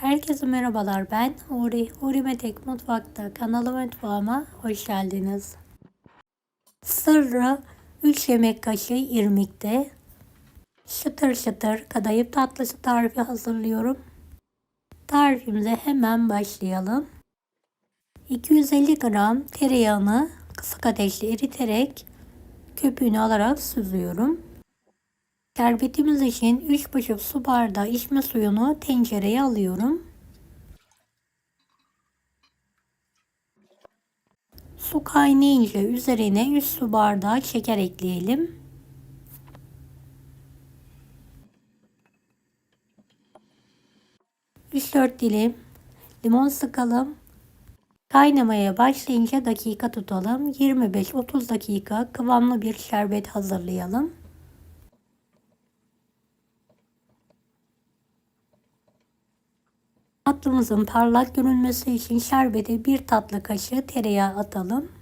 Herkese merhabalar ben Uri. Uri Metek Mutfak'ta kanalıma mutfağıma hoş geldiniz. Sırrı 3 yemek kaşığı irmikte şıtır şıtır kadayıf tatlısı tarifi hazırlıyorum. Tarifimize hemen başlayalım. 250 gram tereyağını kısık ateşte eriterek köpüğünü alarak süzüyorum. Şerbetimiz için 3,5 su bardağı içme suyunu tencereye alıyorum. Su kaynayınca üzerine 3 su bardağı şeker ekleyelim. Üç dört dilim limon sıkalım. Kaynamaya başlayınca dakika tutalım. 25-30 dakika kıvamlı bir şerbet hazırlayalım. Tatlımızın parlak görünmesi için şerbete bir tatlı kaşığı tereyağı atalım.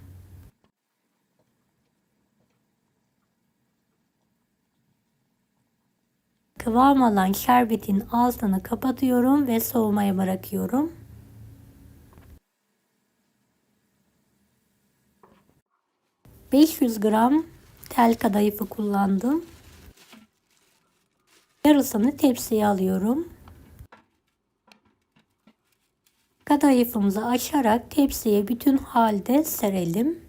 Kıvam alan şerbetin altını kapatıyorum ve soğumaya bırakıyorum. ...500 gram tel kadayıfı kullandım. Yarısını tepsiye alıyorum. Kadayıfımızı açarak tepsiye bütün halde serelim.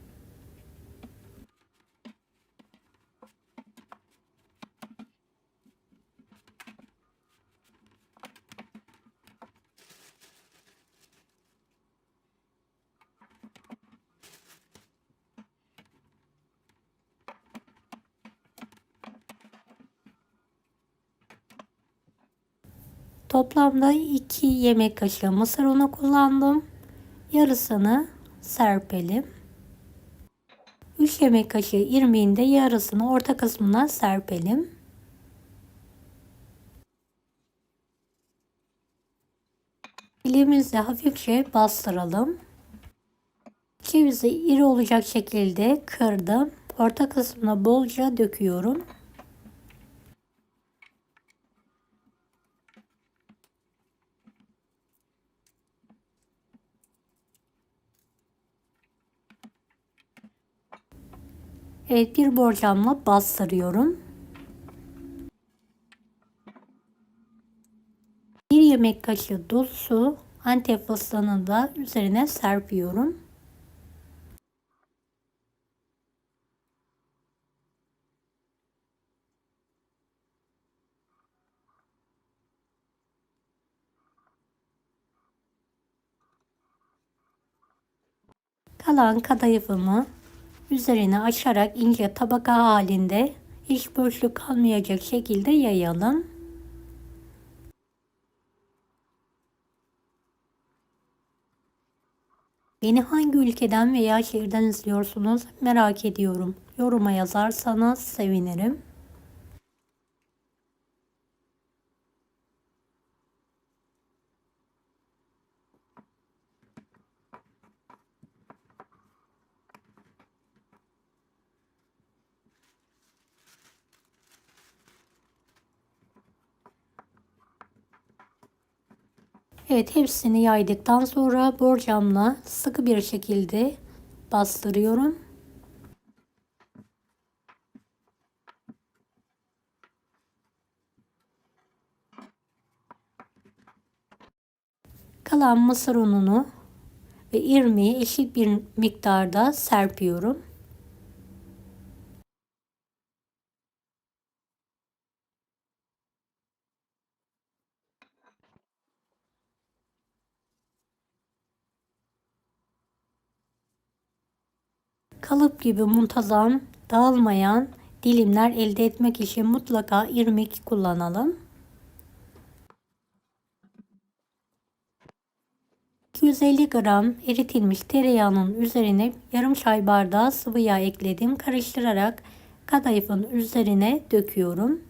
Toplamda 2 yemek kaşığı mısır unu kullandım. Yarısını serpelim. 3 yemek kaşığı irmiğin de yarısını orta kısmına serpelim. Elimizle hafifçe bastıralım. Cevizi iri olacak şekilde kırdım. Orta kısmına bolca döküyorum. Evet bir borcamla bastırıyorum. Bir yemek kaşığı dolusu antep fıstığını da üzerine serpiyorum. Kalan kadayıfımı Üzerine açarak ince tabaka halinde hiç boşluk kalmayacak şekilde yayalım. Beni hangi ülkeden veya şehirden izliyorsunuz merak ediyorum. Yoruma yazarsanız sevinirim. Evet hepsini yaydıktan sonra borcamla sıkı bir şekilde bastırıyorum. Kalan mısır ununu ve irmiği eşit bir miktarda serpiyorum. Kalıp gibi muntazam dağılmayan dilimler elde etmek için mutlaka irmik kullanalım. 250 gram eritilmiş tereyağının üzerine yarım çay bardağı sıvı yağ ekledim. Karıştırarak kadayıfın üzerine döküyorum.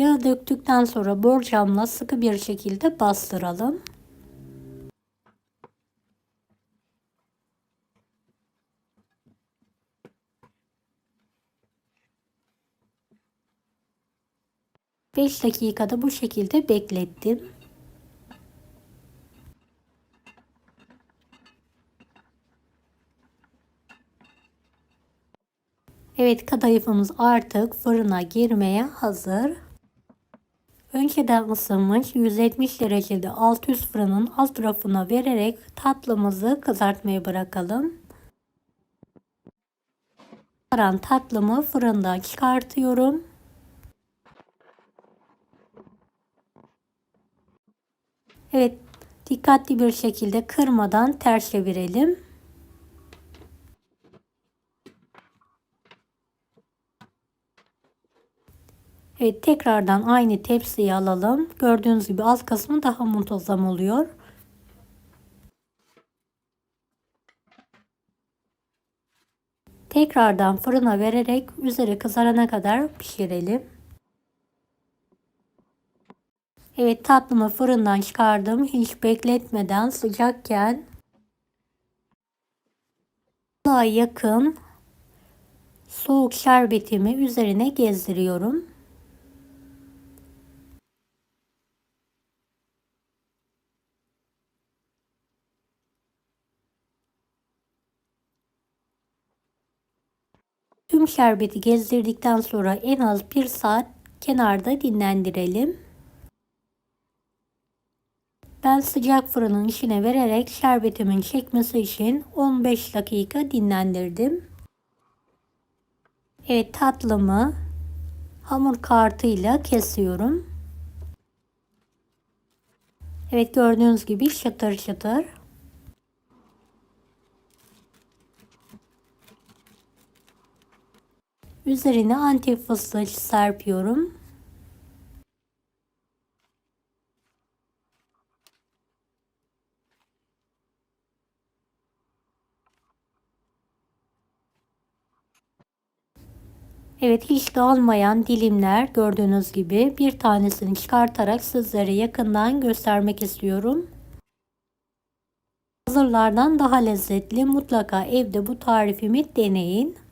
Yağı döktükten sonra borcamla sıkı bir şekilde bastıralım. Beş dakikada bu şekilde beklettim. Evet kadayıfımız artık fırına girmeye hazır. Önceden ısınmış 170 derecede alt üst fırının alt rafına vererek tatlımızı kızartmaya bırakalım. Karan tatlımı fırından çıkartıyorum. Evet dikkatli bir şekilde kırmadan ters çevirelim. Evet tekrardan aynı tepsiyi alalım. Gördüğünüz gibi alt kısmı daha muntazam oluyor. Tekrardan fırına vererek üzeri kızarana kadar pişirelim. Evet tatlımı fırından çıkardım. Hiç bekletmeden sıcakken daha yakın soğuk şerbetimi üzerine gezdiriyorum. Tüm şerbeti gezdirdikten sonra en az bir saat kenarda dinlendirelim. Ben sıcak fırının içine vererek şerbetimin çekmesi için 15 dakika dinlendirdim. Evet tatlımı hamur kartıyla kesiyorum. Evet gördüğünüz gibi çıtır çıtır. Üzerine antif fıstık serpiyorum. Evet hiç dağılmayan dilimler gördüğünüz gibi bir tanesini çıkartarak sizlere yakından göstermek istiyorum. Hazırlardan daha lezzetli mutlaka evde bu tarifimi deneyin.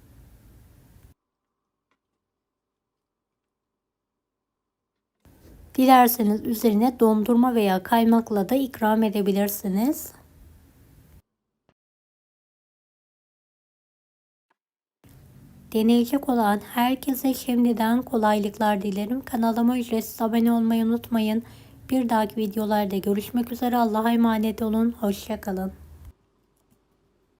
Dilerseniz üzerine dondurma veya kaymakla da ikram edebilirsiniz. Deneyecek olan herkese şimdiden kolaylıklar dilerim. Kanalıma ücretsiz abone olmayı unutmayın. Bir dahaki videolarda görüşmek üzere. Allah'a emanet olun. Hoşçakalın.